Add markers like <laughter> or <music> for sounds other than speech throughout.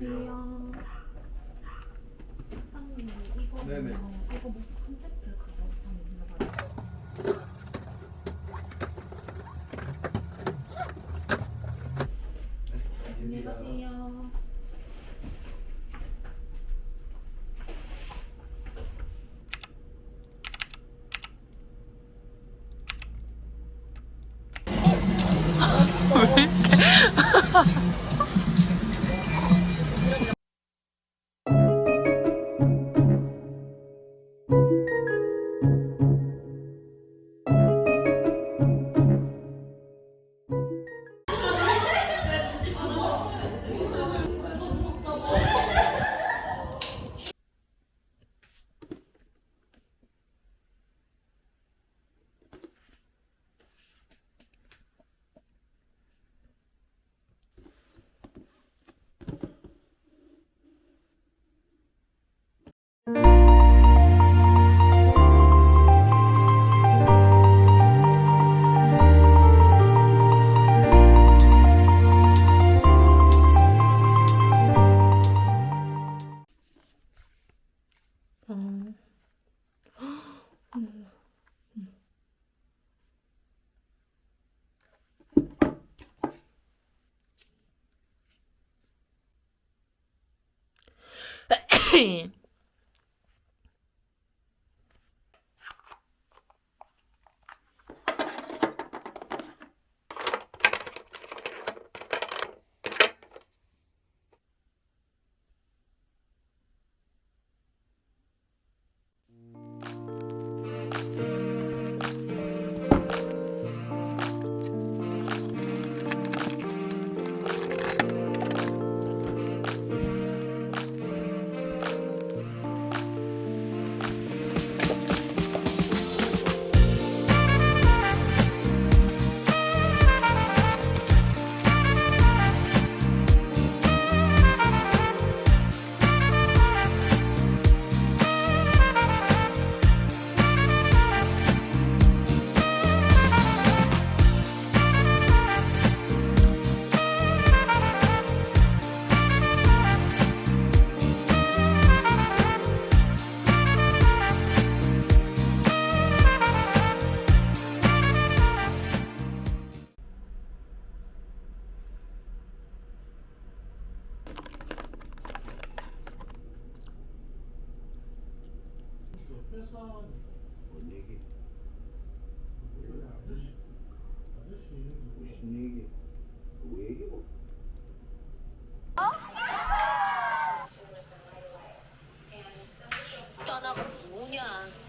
안녕하세요.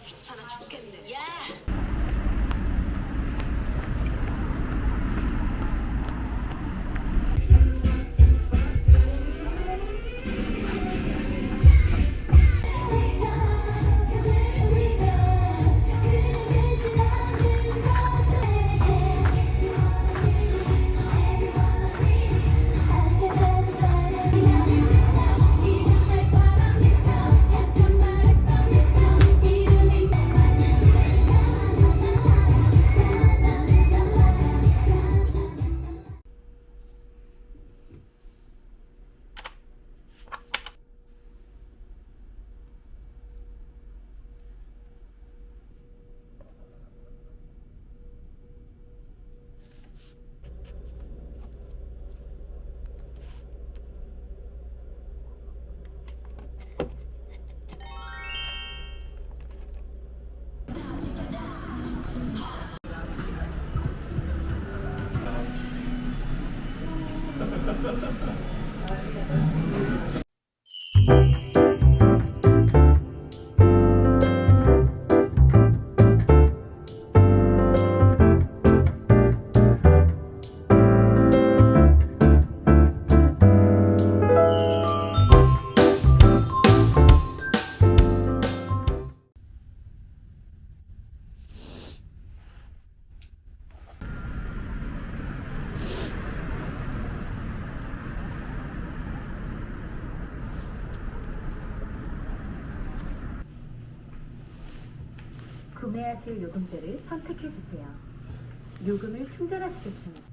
귀찮아 죽겠네. 야 구매하실 요금대를 선택해 주세요. 요금을 충전하시겠습니다.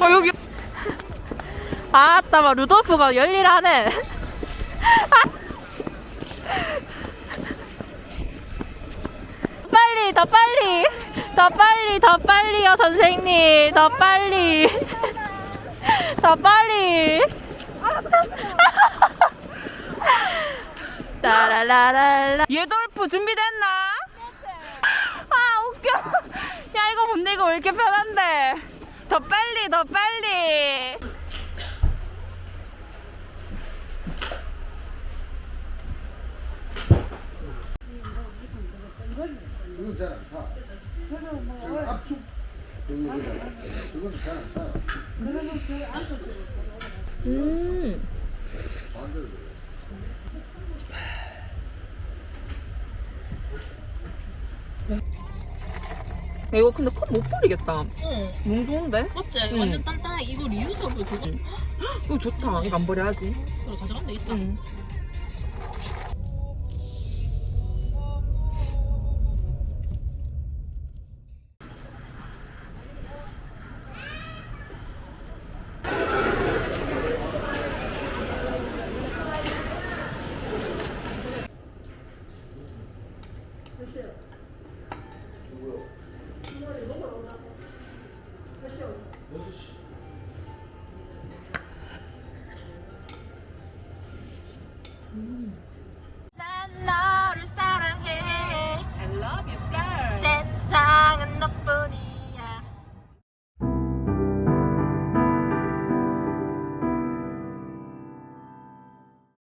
어 여기. 아따 마 루돌프가 열일하네. <laughs> 빨리 더 빨리. 더 빨리 더 빨리요 선생님. 더 빨리. 더 빨리. <laughs> 따라라라라. 예돌프 준비됐나? 아 웃겨. 야 이거 뭔데 이거? 왜 이렇게 편한데 더 빨리 더 빨리. 음. 야, 이거 근데 컵 못 버리겠다. 응. 너무 좋은데? 맞지? 응. 완전 딴딴해. 이거 리유저블 그거. 이거 좋다. 이거 안 버려야지. 그럼 가져가면 되겠다. 응. It will. 6시